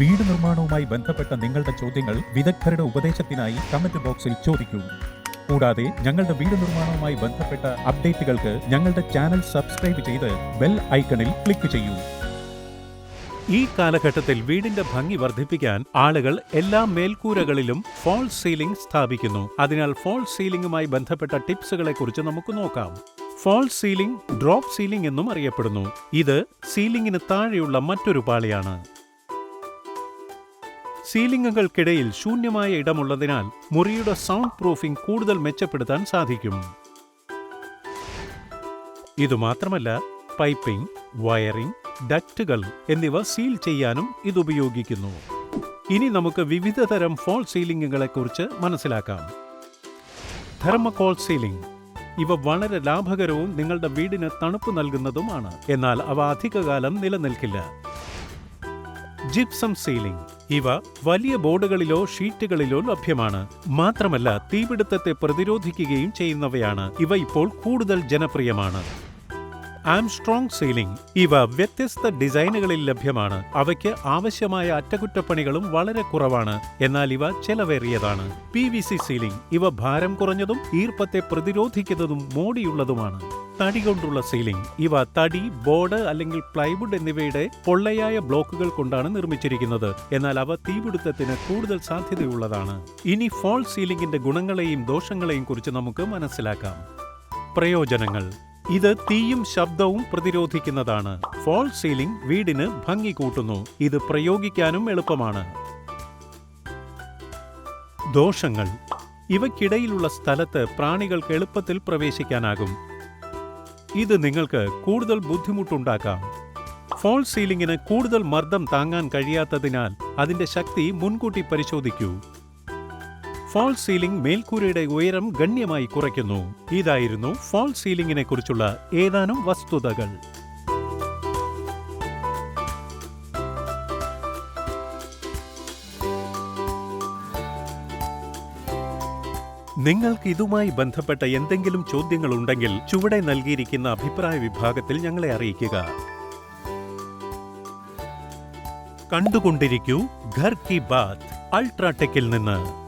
വീട് നിർമ്മാണവുമായി ബന്ധപ്പെട്ട നിങ്ങളുടെ ചോദ്യങ്ങൾ വിദഗ്ധരുടെ ഉപദേശത്തിനായി കമന്റ് ബോക്സിൽ ചോദിക്കൂ. കൂടാതെ ഞങ്ങളുടെ വീട് നിർമ്മാണവുമായി ബന്ധപ്പെട്ട അപ്ഡേറ്റുകൾക്ക് ഞങ്ങളുടെ ചാനൽ സബ്സ്ക്രൈബ് ചെയ്ത് ബെൽ ഐക്കണിൽ ക്ലിക്ക് ചെയ്യൂ. ഈ കാലഘട്ടത്തിൽ വീടിന്റെ ഭംഗി വർദ്ധിപ്പിക്കാൻ ആളുകൾ എല്ലാ മേൽക്കൂരകളിലും ഫോൾ സീലിംഗ് സ്ഥാപിക്കുന്നു. അതിനാൽ ഫോൾ സീലിംഗുമായി ബന്ധപ്പെട്ട ടിപ്സുകളെ കുറിച്ച് നമുക്ക് നോക്കാം. ഫോൾ സീലിംഗ് ഡ്രോപ്പ് സീലിംഗ് എന്നും അറിയപ്പെടുന്നു. ഇത് സീലിംഗിന് താഴെയുള്ള മറ്റൊരു പാളിയാണ്. സീലിംഗുകൾക്കിടയിൽ ശൂന്യമായ ഇടമുള്ളതിനാൽ മുറിയുടെ സൗണ്ട് പ്രൂഫിംഗ് കൂടുതൽ മെച്ചപ്പെടുത്താൻ സാധിക്കും. ഇതുമാത്രമല്ല പൈപ്പിംഗ് വയറിംഗ് ഡക്റ്റുകൾ എന്നിവ സീൽ ചെയ്യാനും ഇത് ഉപയോഗിക്കുന്നു ഇനി നമുക്ക് വിവിധ തരം ഫോൾ സീലിംഗുകളെ കുറിച്ച് മനസ്സിലാക്കാം. Thermocol ceiling. ഇവ വളരെ ലാഭകരവും നിങ്ങളുടെ വീടിന് തണുപ്പ് നൽകുന്നതുമാണ്. എന്നാൽ അവ അധികകാലം നിലനിൽക്കില്ല. Gypsum ceiling. ഇവ വലിയ ബോർഡുകളിലോ ഷീറ്റുകളിലോ ലഭ്യമാണ്. മാത്രമല്ല തീപിടുത്തത്തെ പ്രതിരോധിക്കുകയും ചെയ്യുന്നവയാണ്. ഇവ ഇപ്പോൾ കൂടുതൽ ജനപ്രിയമാണ്. ആംസ്ട്രോങ് സീലിംഗ് ഇവ വ്യത്യസ്ത ഡിസൈനുകളിൽ ലഭ്യമാണ്. അവയ്ക്ക് ആവശ്യമായ അറ്റകുറ്റപ്പണികളും വളരെ കുറവാണ്. എന്നാൽ ഇവ ചെലവേറിയതാണ്. പി വി സി സീലിംഗ് ഇവ ഭാരം കുറഞ്ഞതും ഈർപ്പത്തെ പ്രതിരോധിക്കുന്നതും മോടിയുള്ളതുമാണ്. തടി കൊണ്ടുള്ള സീലിംഗ് ഇവ തടി ബോർഡ് അല്ലെങ്കിൽ പ്ലൈവുഡ് എന്നിവയുടെ പൊള്ളയായ ബ്ലോക്കുകൾ കൊണ്ടാണ് നിർമ്മിച്ചിരിക്കുന്നത്. എന്നാൽ അവ തീപിടുത്തത്തിന് കൂടുതൽ സാധ്യതയുള്ളതാണ്. ഇനി ഫോൾ സീലിംഗിന്റെ ഗുണങ്ങളെയും ദോഷങ്ങളെയും കുറിച്ച് നമുക്ക് മനസ്സിലാക്കാം. പ്രയോജനങ്ങൾ ഇത് തീയും ശബ്ദവും പ്രതിരോധിക്കുന്നതാണ്. ഫോൾ സീലിംഗ് വീടിന് ഭംഗി കൂട്ടുന്നു. ഇത് പ്രയോഗിക്കാനും എളുപ്പമാണ്. ദോഷങ്ങൾ. ഇവയ്ക്കിടയിലുള്ള സ്ഥലത്ത് പ്രാണികൾക്ക് എളുപ്പത്തിൽ പ്രവേശിക്കാനാകും. ഇത് നിങ്ങൾക്ക് കൂടുതൽ ബുദ്ധിമുട്ടുണ്ടാക്കാം. ഫോൾ സീലിംഗിന് കൂടുതൽ മർദ്ദം താങ്ങാൻ കഴിയാത്തതിനാൽ അതിന്റെ ശക്തി മുൻകൂട്ടി പരിശോധിക്കൂ. ഫോൾ സീലിംഗ് മേൽക്കൂരയുടെ ഉയരം ഗണ്യമായി കുറയ്ക്കുന്നു. ഇതായിരുന്നു ഫോൾ സീലിംഗിനെ കുറിച്ചുള്ള ഏതാനും വസ്തുതകൾ. നിങ്ങൾക്ക് ഇതുമായി ബന്ധപ്പെട്ട എന്തെങ്കിലും ചോദ്യങ്ങളുണ്ടെങ്കിൽ ചുവടെ നൽകിയിരിക്കുന്ന അഭിപ്രായ വിഭാഗത്തിൽ ഞങ്ങളെ അറിയിക്കുക. കണ്ടുകൊണ്ടിരിക്കൂ ഘർ കി ബാത്ത് അൾട്രാടെക്കിൽ നിന്ന്.